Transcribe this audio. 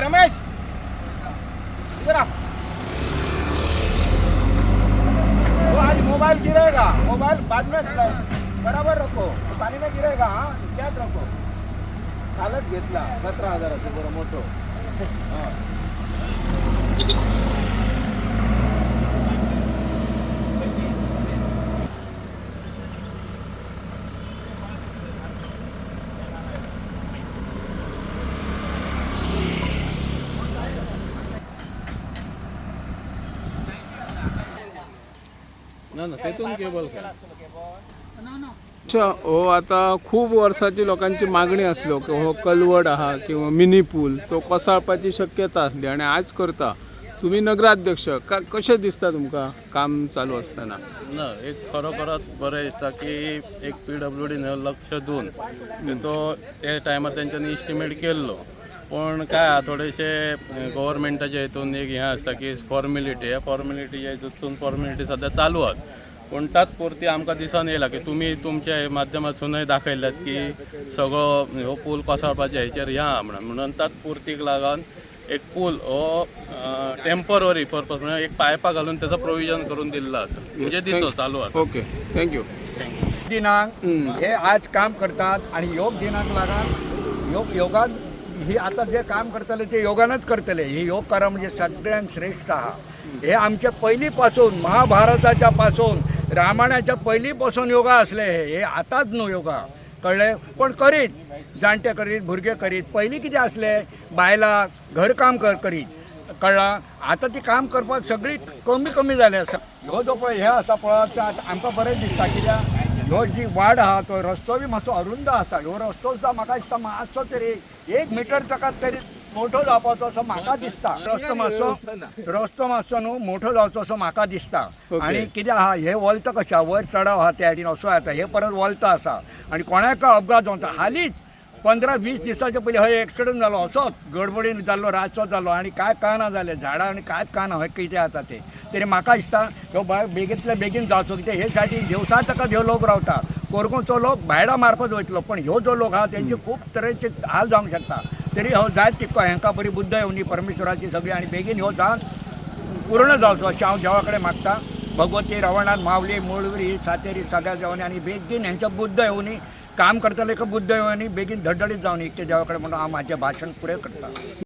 रमेश! इधर आ। आज मोबाइल गिरेगा। मोबाइल बाद में बराबर रखो। तो पाणी में गिरेगा हा त्यात रखो। कालच घेतला सतरा हजाराचं बरं मोठं। 嗯。हा. अच्छा हो आता खूप वर्षाची लोकांची मागणी असलो की हो कलवड आहा किंवा मिनी पूल तो कोसळपाची शक्यता असली आणि आज करता तुम्ही नगराध्यक्ष का कशें दिसता तुमकां काम चालू असताना ना एक खरोखरच बरें दिसता की एक पी डब्ल्यू डीन लक्ष दिवन तो त्या टायमार तेंच्यांनी इस्टिमेट केल्लो पण काय हा थोडेशे गव्हर्मेंटाच्या हितून एक हें आसता की फॉर्मेलिटी ह्या फॉर्मेलिटीच्या हितून फॉर्मेलिटी सध्या चालू आहात. पूण तात्पुरती आमकां दिसून येयला की तुमी तुमच्या हे माध्यमातूनय दाखयल्यात की सगळो हो पूल कोसळपाच्या हेचेर ह्या आहा म्हणून. म्हणून तात्पुरतीक लागून एक पूल हो टेंपररी पर्पज म्हणजे एक पायपा घालून त्याचं प्रोव्हिजन करून दिलेलं आसा म्हणजे दितो चालू आसा ओके थँक्यू दिनांक हे आज काम करतात आणि योग दिनांक लागून योग योगान ही आता जे काम करतले ते योगानच करतले. हे योग करा म्हणजे सगळ्यांत श्रेष्ठ आहा हे आमच्या पहिलीपासून महाभारताच्या पासून रामायणाच्या पहिलीपासून योगा असले हे हे आताच न्हू योगा कळले. पण करीत जाणटे करीत भुरगे करीत पयलीं कितें असले घर घरकाम कर करीत कळ्ळां आतां ती काम करपाक सगळी कमी कमी जालें आसा ह्यो जो पळय हे आसा पळय आतां आमकां बरें दिसता. कित्याक ह्यो जी वाड आहा तो रस्तो बी मातसो अरुंद आसा. ह्यो रस्तो सुद्दां म्हाका दिसता मातसो तरी एक मिटर ताका तरी मोठो जावपाचो असो म्हाका दिसता. रस्तो मातसो रस्तो मातसो न्हू मोठो जावचो असो म्हाका दिसता. आनी कितें आहा हे वलता कशें? आहा वयर चडाव आहा त्या सायडीन असो येता हे परत वलता आसा. आनी कोणाक अपघात जावता? हालींच. पंदरा वीस दिसाच्या पयलीं हय एक्सिडंट जालो असोच गडबडीन जाल्लो रातचो जालो आनी कांय कळना जालें झाडां आनी कांयच कळना हय कितें जाता तें? तरी म्हाका दिसता ह्यो बाय बेगींतल्या बेगीन जावचो कित्याक हे सायडीन देवसा ताका ह्यो लोक रावता. कोरगूचो लोक भायडा मारपाक वयतलो पण ह्यो जो लोक आहा तेंचे खूब तरेचे हाल जावंक शकता. तरी हो जायत तितको हेंका बरी बुद्द येवनी परमेश्वराची सगळी आनी बेगीन ह्यो जावन पूर्ण जावचो. अशें हांव देवा कडेन मागता. भगवती रवणान मावली मुळवरी सातेरी सगळ्या जावनी आनी बेगीन हेंचो बुद्द येवनी काम करतले बुद्ध येवनी बेगीन धडधडीत जाऊन इतके देवाकडे म्हणून हा माझे भाषण पुरे करता